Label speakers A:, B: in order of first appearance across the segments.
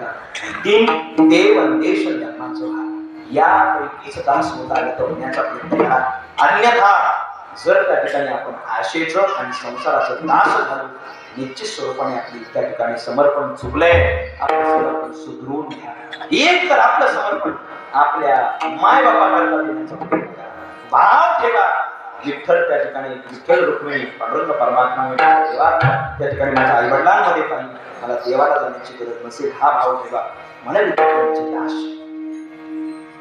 A: करतात तीन देव देश धर्माचं भाग यापैकीच दास होत होण्याचा प्रयत्न करा. अन्यथा जर त्या ठिकाणी आपण आशेचं आणि संसाराचं दास झालो निश्चित स्वरूपाने आपली त्या ठिकाणी समर्पण चुकलंय आपलं समर्पण सुधरून घ्या. एक तर आपलं समर्पण आपल्या माय बापाला देण्याचा प्रयत्न करा. भाव ठेवा. विठ्ठल त्या ठिकाणी विठ्ठल रुक्मिणी पांडुरंग परमात्मा देवा त्या ठिकाणी माझ्या आई वडिलांमध्ये पाहिजे मला देवाला जाण्याची गरज नसेल हा भाव ठेवा मला विठ्ठलाची आश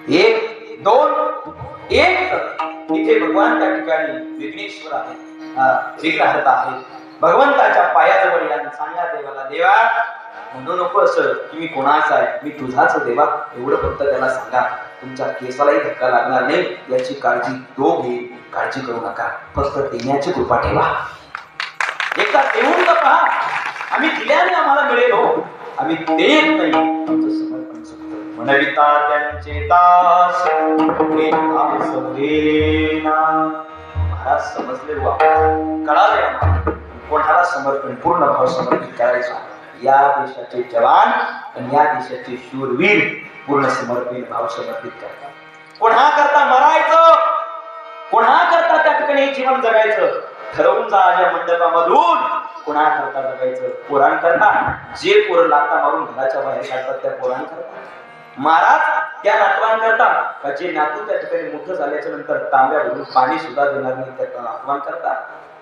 A: एक दोन एक इथे भगवान त्या ठिकाणी विघ्नेश्वर आहे. अं, विघ्नहर्ता आहे. भगवंताच्या पायाजवळ या सांगा देवाला देवा म्हणू नको असं की मी कोणाचा आहे? मी तुझाच देवा. एवढं फक्त त्याला सांगा. तुमच्या केसालाही धक्का लागणार नाही. याची काळजी तो घेईल. काळजी करू नका. फक्त देण्याची कृपा ठेवा. एकदा देऊन तर पहा. आम्ही दिल्याने आम्हाला मिळेल हो. आम्ही देत नाही. आमचं समर्पण चुकतं म्हणविता त्यांचे दास. पुढे समजेना. महाराज समजले कळाले कोणाला समर्पण पूर्ण भाव समर्पित करायचा? या देशाचे जवान आणि या देशाचे शूरवीर पूर्ण समर्पित भाव समर्पित करतात. कोणा करता? मरायचं कोणा करता त्या ठिकाणी जीवन जगायचं? ठरवून जा या मंडपामधून. कोणा करता जगायचं? पुराण करता जे पोरं लाता मारून घराच्या बाहेर काढतात त्या पुराण करता महाराज त्या नातवांकरता का जे नातू त्या ठिकाणी मोठं झाल्याच्यानंतर तांब्या भरून पाणी सुद्धा देणार नाही त्या नातवान करता.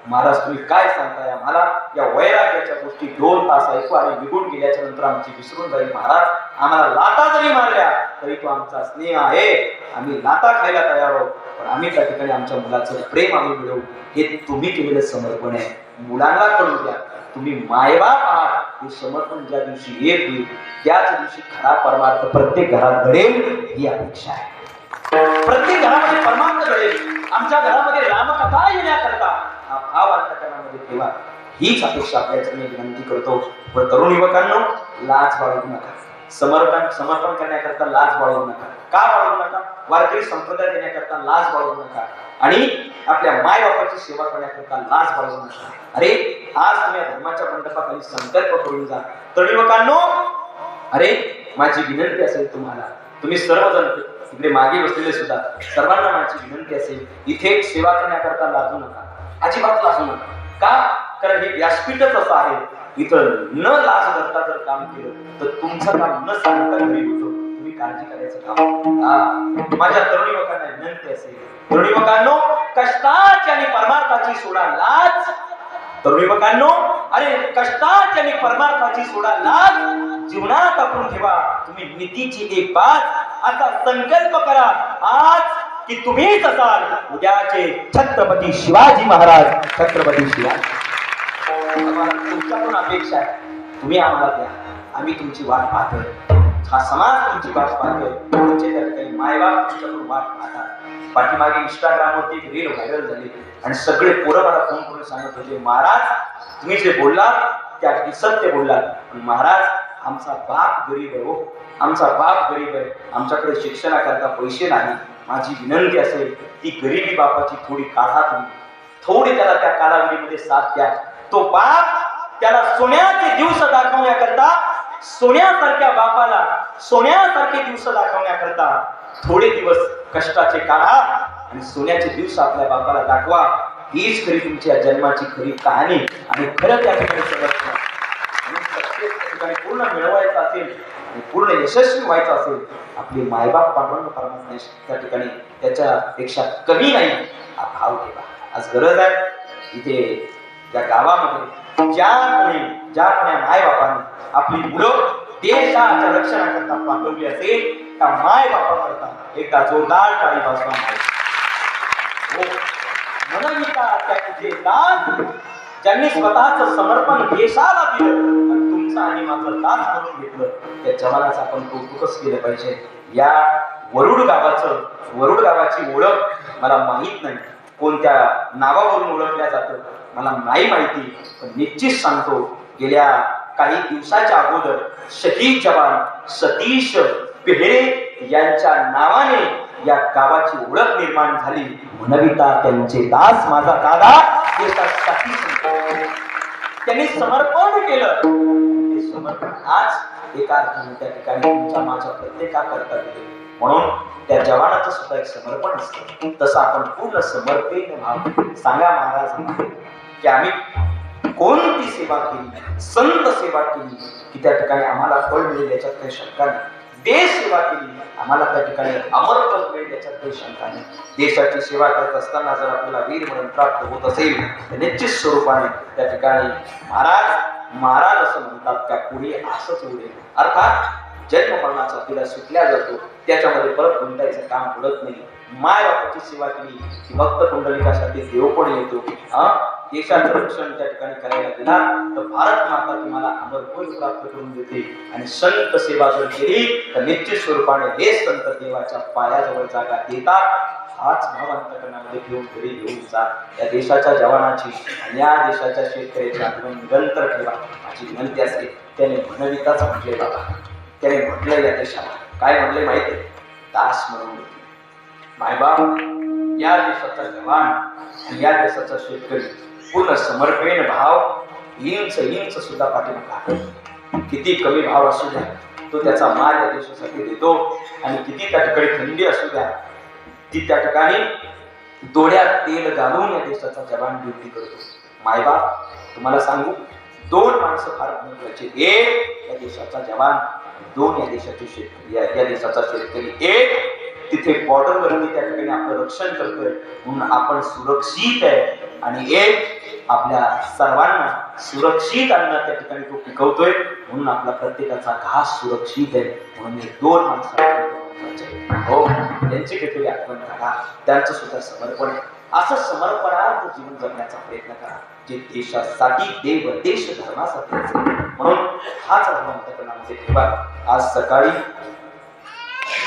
A: महाराज तुम्ही काय सांगताय? आम्हाला या वैराग्याच्या गोष्टी दोन तास ऐकू आणि निघून गेल्याच्यानंतर आमची विसरून जाईल महाराज. आम्हाला लाता जरी मारल्या तरी तो आमचा स्नेह आहे. आम्ही लाता खायला तयार आहोत. पण आम्ही त्या ठिकाणी आमच्या मुलाचं प्रेम आम्ही मिळवू. हे तुम्ही केलेलं समर्पण आहे. मुलांना कळू द्या. तुम्ही मायबाप आहात. हे समर्पण ज्या दिवशी एक होईल त्याच दिवशी खरा परमार्थ प्रत्येक घरात घडेल ही अपेक्षा आहे. प्रत्येक घरामध्ये परमार्थ घडेल. आमच्या घरामध्ये रामकथा येण्याकरता हा भाव अंतकरणामध्ये ठेवा. हीच अपेक्षा आपल्याच्या मी विनंती करतो. व तरुण युवकांनो लाज बाळगू नका. समर्पण समर्पण करण्याकरता लाज बाळगू नका. का बाळगू नका? वारकरी संप्रदाय देण्याकरता लाज बाळगू नका. आणि आपल्या माय बापाची सेवा करण्याकरता लाज बाळगू नका. अरे आज तुम्ही धर्माच्या मंडपाखाली संकल्प करून जा. तरुण युवकांनो अरे माझी विनंती असेल तुम्हाला तुम्ही सर्वजण तिकडे मागे बसलेले सुद्धा सर्वांना माझी विनंती असेल इथे सेवा करण्याकरता लाजू नका. अजिबात लाजू नका. का? कारण हे व्यासपीठच असं आहे. इथं न लाज करता जर काम केलं तर तुमचं काम न सांगता घरी होतो तुम्ही काळजी करायचं काम. माझ्या तरुण युवकांना विनंती असेल तरुण युवकांनो कष्टाची आणि परमार्थाची सोडा लाज. तरुण युवकांनो अरे कष्टाची आणि परमार्थाची सोडा लाज. जीवनात आपण ठेवा. तुम्ही नीतीची एक बात आता संकल्प करा. आज की तुम्हीच असाल उद्याचे छत्रपती शिवाजी महाराज. छत्रपती शिवाजी. तुमच्याकडून अपेक्षा आहे. तुम्ही आम्हाला द्या. आम्ही तुमची वाट पाहतोय. हा समाज तुमची वाट पाहतोय. तुमचे तर काही मायबाप तुमच्याकडून वाट पाहतात. पाठीमागे इंस्टाग्रामवरती एक रील व्हायरल झाली. आणि सगळे पोरं मला फोन करून सांगत होते महाराज तुम्ही जे बोललात त्या अगदी सत्य बोललात. पण महाराज आमचा बाप गरीब आहे हो. आमचा बाप गरीब आहे. आमच्याकडे शिक्षणाकरता पैसे नाही. माझी विनंती असेल ती गरिबी बापाची थोडी काढा तुम्ही. थोडी त्याला त्या कालावधीमध्ये साथ द्या. तो बाप त्याला सोन्याचे दिवस दाखवण्याकरता सोन्यासारख्या बापाला सोन्यासारखे दिवस दाखवण्याकरता थोडे दिवस कष्टाचे काढा आणि सोन्याचे दिवस आपल्या बापाला दाखवा. हीच खरी तुमच्या जन्माची खरी कहाणी आणि खरं त्या ठिकाणी समजणार ठिकाणी पूर्ण मिळवायचं असेल आणि पूर्ण यशस्वी व्हायचं असेल आपली मायबाप पांडुरंग परमात्मा त्या ठिकाणी त्याच्यापेक्षा कमी नाही. हा भाव ठेवा. आज गरज आहे. इथे त्या गावामध्ये ज्या कोणी ज्या कोण्या मायबापाने आपली मुलं देशाच्या रक्षणाकरता पाठवली असेल त्या मायबापाकरता एकदा जोरदार टाळी वाजवा. हो. मनविता त्याचे दान ज्यांनी स्वतःच समर्पण देशाला दिलं आणि तुमचं आणि माझं दास करून घेतलं त्या जवानाचं आपण कौतुकच केलं पाहिजे. या वरुड गावाचं वरुड गावाची ओळख मला माहीत नाही. कोणत्या नावावरून ओळखल्या जातं मला नाही माहिती. पण निश्चित सांगतो गेल्या काही दिवसाच्या अगोदर शहीद जवान सतीश पेहरे यांच्या नावाने या गावाची ओळख निर्माण झाली. म्हणविता त्यांचे दास माझा दादा देशासाठी त्यांनी समर्पण केलं. ते समर्पण आज एका अर्थाने त्या ठिकाणी तुमच्या माझ्या प्रत्येकाकरता दिले म्हणून त्या जवानाचं सुद्धा एक समर्पण असतं. तसं आपण पूर्ण समर्पित भाव सांगा महाराज की आम्ही कोणती सेवा केली संत सेवा केली की त्या ठिकाणी आम्हाला फळ मिळेल याच्यात काही शंका नाही. देश सेवा केली. आम्हाला त्या ठिकाणी अमर मिळेल याच्यात काही शंका नाही. देशाची सेवा करत असताना जर आपल्याला वीर म्हणून प्राप्त होत असेल तर निश्चित स्वरूपाने त्या ठिकाणी महाराज महाराज असं म्हणतात का पुढे असंच उडेल अर्थात जन्म मरणाचा तिला सुटल्या जातो. त्याच्यामध्ये परत गुंतायचं काम पडत नाही. माय बापाची सेवा केली की भक्त कुंडलिकासाठी देव पण येतो देशाचं रक्षण त्या ठिकाणी करायला गेला तर भारत माता तुम्हाला अमर प्राप्त करून देते आणि संत सेवा जर केली तर निश्चित स्वरूपाने हे संत देवाच्या पायाजवळ जागा देतात. हाच भाव अंतकरणामध्ये घेऊन घरी घेऊन जा. या देशाच्या जवानाची आणि या देशाच्या शेतकऱ्याची आठवण निरंतर ठेवा. माझी विनंती असते त्याने म्हणविताच म्हटले बाबा. त्याने म्हटलं या देशाला. काय म्हटले माहिती तास म्हणून मायबाप या देशाचा जवान आणि या देशाचा शेतकरी पूर्ण समर्पण भाव इंच इंच सुद्धा पाठीमागा किती कमी भाव असू द्या तो त्याचा माल या देशासाठी देतो. आणि किती त्या ठिकाणी थंडी असू द्या ती त्या ठिकाणी डोळ्यात तेल घालून या देशाचा जवान ड्युटी करतो. मायबाप तुम्हाला सांगू दोन माणसं फार महत्वाची. एक या देशाचा जवान दोन या देशाचे शेतकरी या या देशाचा शेतकरी. एक तिथे बॉर्डरवरती त्या ठिकाणी आपलं रक्षण करतोय म्हणून आपण सुरक्षित आहे. आणि एक आपल्या सर्वांना सुरक्षित अन्न त्या ठिकाणी तो पिकवतोय. म्हणून आपला प्रत्येकाचा घास सुरक्षित आहे. म्हणून दोन माणसं हो. त्यांची काहीतरी आठवण करा. त्यांचं सुद्धा समर्पण आहे. असं समर्पणार्थ जीवन जगण्याचा प्रयत्न करा. जे देशासाठी देव देश धर्मासाठी असेल. म्हणून हाच अंतकरणामध्ये ठेवा आज सकाळी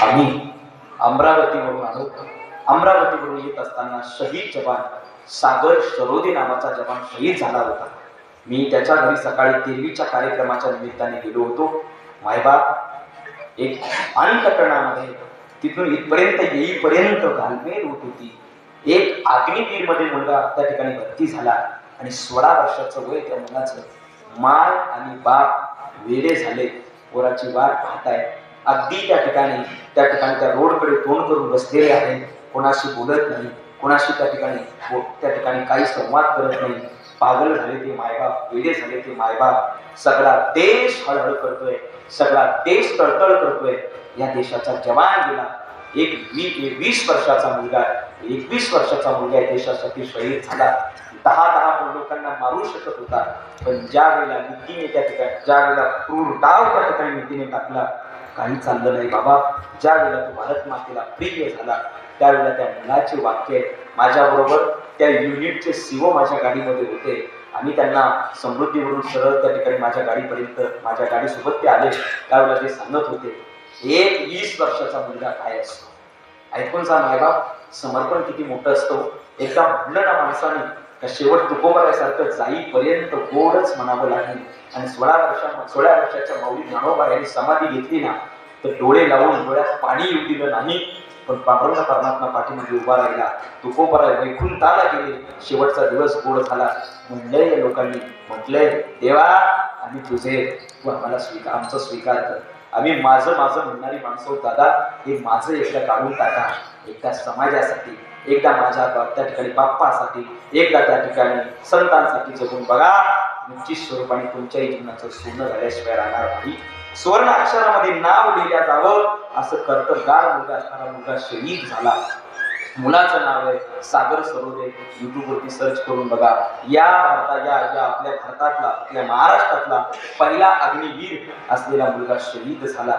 A: आम्ही अमरावतीवरून आलो अमरावतीवरून येत असताना शहीद जवान सागर शरोदे नावाचा जवान शहीद झाला होता. मी त्याच्या घरी सकाळी तेरवीच्या कार्यक्रमाच्या निमित्ताने गेलो होतो. मायबाप एक अंतकरणामध्ये तिथून इथपर्यंत येईपर्यंत घालमेल होत होती. एक अग्निवीरमध्ये मुलगा त्या ठिकाणी भरती झाला आणि सोळा वर्षाचं वय त्या मुलाचं. माय आणि बाप वेडे झाले. पोराची वाट पाहताय. अगदी त्या ठिकाणी त्या ठिकाणी त्या रोडकडे तोंड करून बसलेले आहे कोणाशी बोलत नाही. कोणाशी त्या ठिकाणी त्या ठिकाणी काही संवाद करत नाही. पागल झाले ते मायबाप वेडे झाले ते मायबाप. सगळा देश हळहळ करतोय. सगळा देश तळतळ करतोय. या देशाचा जवान गेला. एक वी एक वीस वर्षाचा मुलगा एकवीस वर्षाचा मुलगा या देशासाठी शहीद झाला. दहा दहा लोकांना मारू शकत होता. पण ज्या वेळेला नीतीने त्या ठिकाणी ज्या वेळेला क्रूर डाव त्या ठिकाणी नीतीने टाकला काही चाललं नाही. बाबा ज्या वेळेला तो भारत मातेला प्रिय झाला त्यावेळेला त्या मुलाचे वाक्य माझ्याबरोबर त्या युनिटचे सीओ माझ्या गाडीमध्ये होते. आणि त्यांना समृद्धीवरून सरळ त्या ठिकाणी माझ्या गाडीपर्यंत माझ्या गाडीसोबत ते आले. त्यावेळेला ते सांगत होते एक वीस वर्षाचा मुलगा काय असतो? ऐकून सांग आहे बाप समर्पण किती मोठं असतो. एकदा म्हणलं ना माणसाने का शेवट तुकोबाऱ्यासारखं जाईपर्यंत गोडच म्हणावं लागेल. आणि सोळा वर्षा सोळा वर्षाच्या माऊली ज्ञानोबा यांनी समाधी घेतली ना तर डोळे लावून डोळ्यात पाणी येऊ दिलं नाही. पण पांडुरंग परमात्मा पाठीमध्ये उभा राहिला. तुकोबरा वैकुंठाला गेले. शेवटचा दिवस गोड झाला. म्हणलंय या लोकांनी म्हटलंय देवा आम्ही तुझे तू आम्हाला स्वीकार आमचा स्वीकार कर. आम्ही माझं माझं म्हणणारी माणसं दादा. हे माझं एकदा काढून टाका. एकदा समाजासाठी एकदा माझ्या त्या ठिकाणी बाप्पासाठी एकदा त्या ठिकाणी संतांसाठी जगून बघा. निश्चित स्वरूपाने तुमच्याही जीवनाचं सोनं झाल्याशिवाय राहणार नाही. सुवर्ण अक्षरामध्ये नाव लिहिल्या जावं असं कर्तबगार मुलगा असणारा मुलगा शहीद झाला. मुलाचं नाव आहे सागर सरोदे. युट्यूबवरती सर्च करून बघा. या भारताच्या या आपल्या भारतातला आपल्या महाराष्ट्रातला पहिला अग्निवीर असलेला मुलगा शहीद झाला.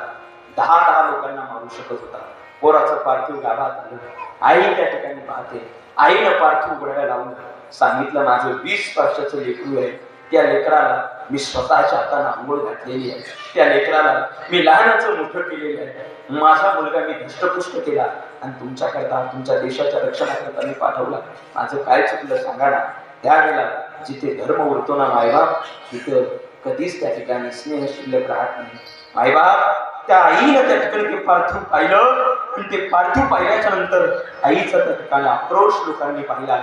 A: दहा दहा लोकांना मारू शकत होता. पोराचं पार्थिव गाभात आलं. आई त्या ठिकाणी पाहते. आईनं पार्थिव उघडायला लावून सांगितलं माझं वीस वर्षाचं लेकरू आहे. त्या लेकराला मी स्वतःच्या हाताने आंघोळ घातलेली आहे. त्या लेकराला मी लहानाचं मोठं केलेलं आहे. माझा मुलगा मी धष्टपुष्ट केला आणि तुमच्याकरता तुमच्या देशाच्या रक्षणाकरता मी पाठवला. माझं काय चुकलं सांगा ना. त्यावेळेला जिथे धर्म उरतो ना मायबाप तिथं कधीच त्या ठिकाणी स्नेह शिल्लक राहत नाही. मायबाप त्या आईनं त्या ठिकाणी ते पार्थिव पाहिलं आणि ते पार्थिव पाहिल्याच्या नंतर आईचा त्या ठिकाणी आक्रोश लोकांनी पाहिला.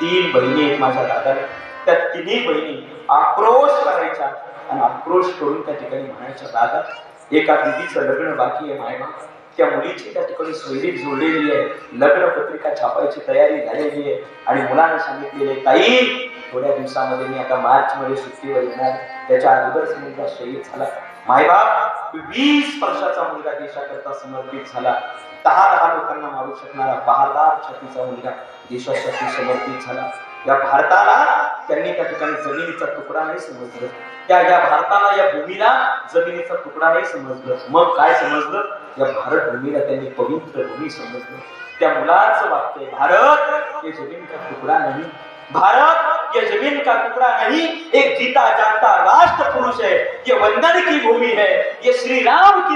A: तीन बहिणी आहेत माझ्या दादाला त्या तिन्ही बहिणी आक्रोश करायच्या आणि आक्रोश करून त्या ठिकाणी म्हणायच्या दादा एका दिदीचं लग्न बाकी आहे मायबा त्या मुलीची त्या ठिकाणी सोयरीक जोडलेली आहे. लग्न पत्रिका छापायची तयारी झालेली आहे. आणि मुलांना सांगितलेले ताई थोड्या दिवसामध्ये मी आता मार्च मध्ये सुट्टीवर येणार. त्याच्या अगोदर मुलगा शहीद झाला. मायबाप वीस वर्षाचा मुलगा देशाकरता समर्पित झाला. दहा दहा लोकांना मारू शकणारा बहादार छातीचा मुलगा देशासाठी समर्पित झाला. या भारताला त्यांनी त्या ठिकाणी जमिनीचा तुकडा नाही समजलं. त्या या भारताला या भूमीला जमिनीचा तुकडा नाही समजलं. मग काय समजलं? या भारत भूमीला त्यांनी पवित्र भूमी समजलं. त्या मुलाचं वाक्य आहे, भारत हे जमीन का तुकडा नाही. भारत ये जमीन का टुकड़ा नहीं. एक जीता जागता राष्ट्र पुरुष है ये वंदन की भूमि है. ये श्री राम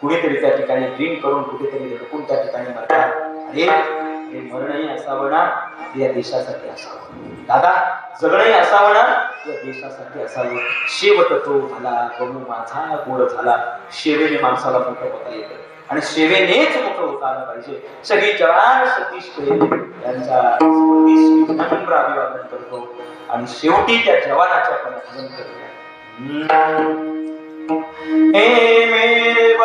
A: कुठेतरी त्या ठिकाणी ड्रिंक करून कुठेतरी लपून त्या ठिकाणी मरतात. अरे हे मरणही असावं ना या देशासाठी असावं. दादा जगणंही असावं ना या देशासाठी असावं. शेवट तो झाला गणू माझा गोड झाला. शेवेने माणसाला मोठं होता येतं. आणि सेवेनेच मोठं होता आलं पाहिजे. सगळी जवान सतीश यांचा विनम्र अभिवादन करतो. आणि शेवटी त्या जवानाच्या पण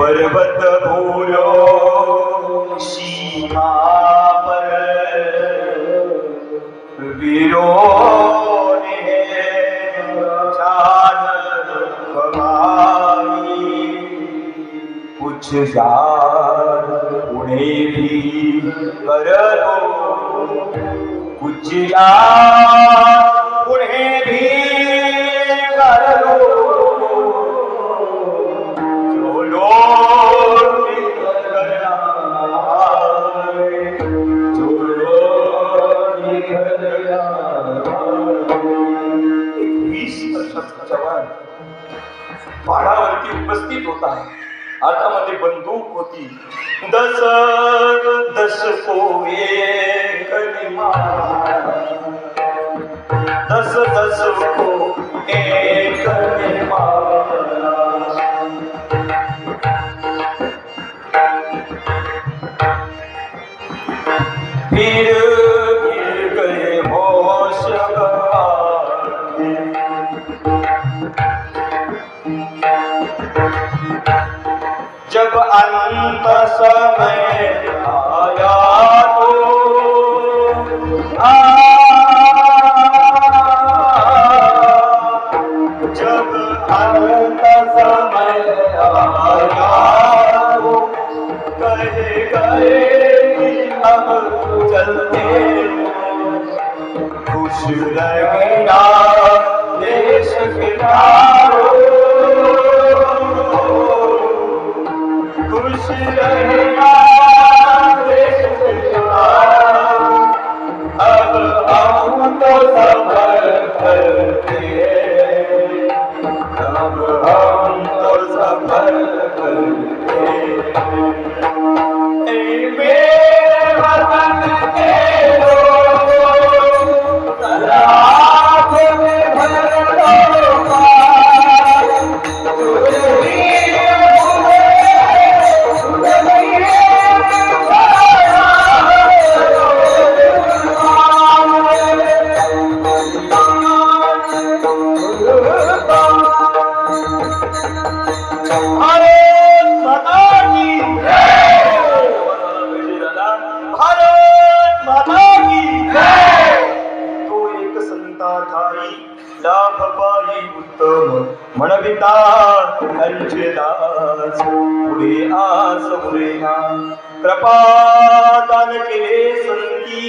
A: पर्वत भूलो सीमा पर। वीरों ने कुछ यार उन्हें भी कर दो। कुछ यार जब अंत समय आया तो आ, जब अंत समय आया तो कहे गए हम चलते खुश रहेगा देश के नाम। त्यांचे दास पुढे आस मुरेना कृपादान केले संती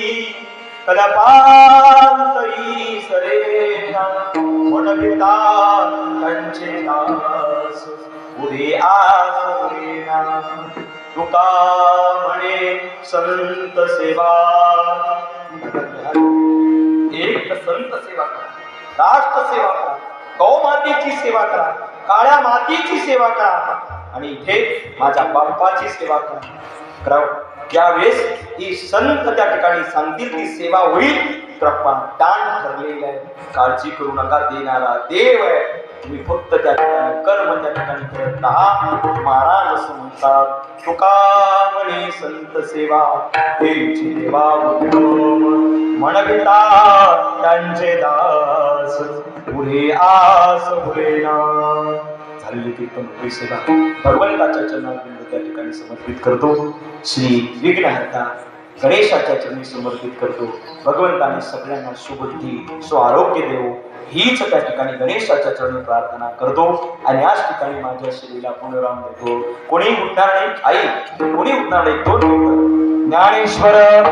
A: कदपांतरी सरेना म्हणविता त्यांचे दास पुढे आस मुरेना तुका म्हणे संत सेवा। एक संत सेवा करा राष्ट्र सेवा करा गौमातेची सेवा करा। काळ्या मातीची सेवा करा. आणि इथे माझ्या बाप्पाची सेवा करा. करा ज्यावेळेस ही संत त्या ठिकाणी सांगतील ती सेवा होईल तर दान ठरलेलं आहे. काळजी करू नका देणारा देव आहे. तुम्ही फक्त त्या ठिकाणी कर्म त्या ठिकाणी करत राहा. महाराज असं म्हणतात तुका म्हणे संत सेवा देवची देवा उत्तम म्हणविता त्यांचे दास पुढे आस भुलेना झालेली कीर्तन रुपी सेवा भगवंताच्या चरणात त्या ठिकाणी समर्पित करतो. श्री विघ्नहर्ता गणेशाच्या चरणी समर्पित करतो. भगवंताने सगळ्यांना सुबुद्धी स्व आरोग्य देव हीच त्या ठिकाणी गणेशाच्या चरणी प्रार्थना करतो. आणि याच ठिकाणी माझ्या श्रीला पुनराम देतो. कोणी उठणार नाही? आई कोणी उठणार नाही? दोन ज्ञानेश्वर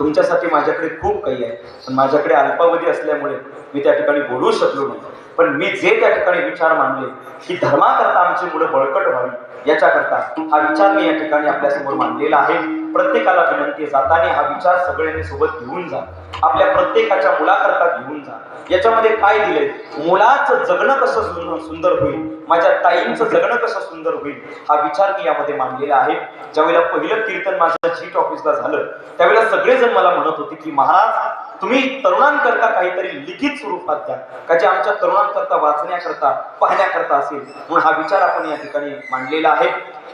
A: तुमच्यासाठी माझ्याकडे खूप काही आहे. पण माझ्याकडे अल्पावधी असल्यामुळे मी त्या ठिकाणी बोलू शकलो नाही. पण मी जे त्या ठिकाणी विचार मांडले की धर्माकरता आमची मुलं बळकट व्हावी याच्याकरता हा विचार मी या ठिकाणी आपल्यासमोर मांडलेला आहे. प्रत्येकाला विनंती जाताना हा विचार सगळ्यांनी सोबत घेऊन जा. आपल्या प्रत्येकाच्या मुलाकरता घेऊन जा. याच्यामध्ये काय दिले मुलाचं जगणं कसं सुंदर सुंदर होईल? माझ्या ताईंचं जगणं कसं सुंदर होईल हा विचार मी यामध्ये मांडलेला आहे. ज्यावेळेला पहिलं कीर्तन माझ्या झीट ऑफिसला झालं त्यावेळेला सगळेजण मला म्हणत होते की महाराज तुम्ही तरुणांकरता काहीतरी लिखित स्वरूपात द्या का जे आमच्या तरुणांकरता वाचण्याकरता पाहण्याकरता असेल. म्हणून हा विचार आपण या ठिकाणी मांडलेला आहे.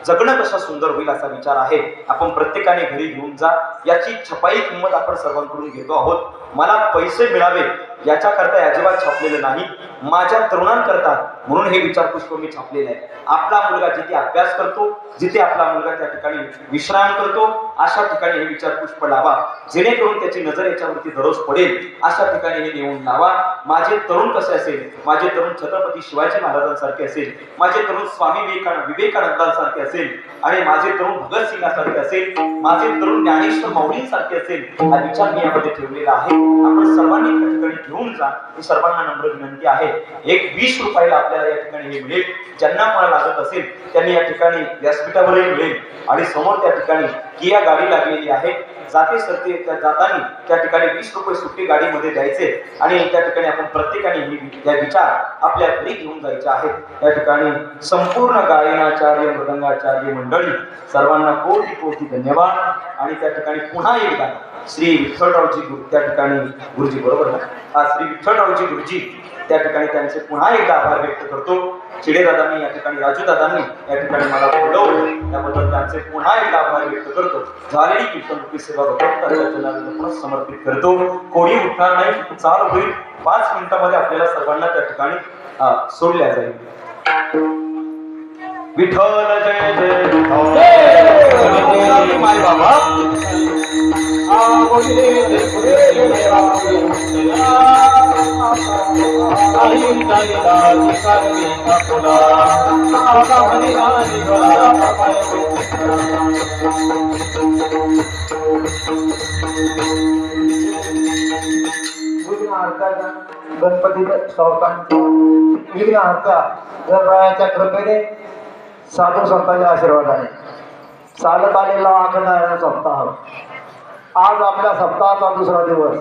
A: जगणं कसं सुंदर होईल असा विचार आहे. आपण प्रत्येकाने घरी घेऊन जा याची छपाई किंमत आपण सर्वांकडून घेतो आहोत. मला पैसे मिळावे याच्याकरता अजिबात छापलेलं नाही. माझ्या तरुणांकरता म्हणून हे विचार पुष्प मी छापलेलं आहे. आपला मुलगा जिथे अभ्यास करतो जिथे आपला मुलगा त्या ठिकाणी विश्राम करतो अशा ठिकाणी हे विचार पुष्प लावा. जेणेकरून त्याची नजर याच्यावरती दररोज पडेल. अशा ठिकाणी हे नेऊन लावा. माझे तरुण कसे असेल? माझे तरुण छत्रपती शिवाजी महाराजांसारखे असेल? माझे तरुण स्वामी विवेकानंद विवेकानंदांसारखे असेल? आणि माझे तरुण भगतसिंगासारखे असेल? माझे तरुण ज्ञानेश्वर माऊलींसारखे असेल? हा विचार मी यामध्ये ठेवलेला आहे. आपण सर्वांनी त्या ठिकाणी घेऊन जा. ही सर्वांना नम्र विनंती आहे. एक वीस रुपयाला आपल्याला या ठिकाणी हे मिळेल ज्यांना मला लागत असेल त्यांनी या ठिकाणी व्यासपीठावरही मिळेल आणि समोर त्या ठिकाणी किया गाडी लागलेली आहे. जाते सरते त्या जाताना त्या ठिकाणी वीस रुपये सुट्टी गाडीमध्ये द्यायचे आणि त्या ठिकाणी आपण प्रत्येकाने ही विचार आपल्या घरी घेऊन जायचे आहेत. त्या ठिकाणी संपूर्ण गायनाचार्य मृदंगाचार्य मंडळी सर्वांना कोटी कोटी धन्यवाद. आणि त्या ठिकाणी पुन्हा एकदा श्री विठ्ठलरावजी गुरु त्या ठिकाणी गुरुजी बरोबर ना? हा श्री विठ्ठलरावजी गुरुजी त्या ठिकाणी त्यांचे पुन्हा एकदा आभार व्यक्त करतो. चिडेदादांनी या ठिकाणी राजूदादांनी या ठिकाणी मला बोलवलं. त्याबद्दल त्यांचे पुन्हा एकदा आभार व्यक्त करतो. झालेली कीर्तन सेवा भगवंताच्या पुन्हा समर्पित करतो. कोणी उठणार नाही चाल होईल. पाच मिनिटामध्ये आपल्याला सर्वांना त्या ठिकाणी सोडल्या जाईल. विठ्ठल जय जय माय बाबा
B: गणपतीच्या गणपती सावकांचा विघ्नहर्ता गणरायाच्या कृपेने साधू संतांच्या आशीर्वादाने चालत आलेला आखणारा सप्ताह आज आपल्या सप्ताहाचा दुसरा दिवस.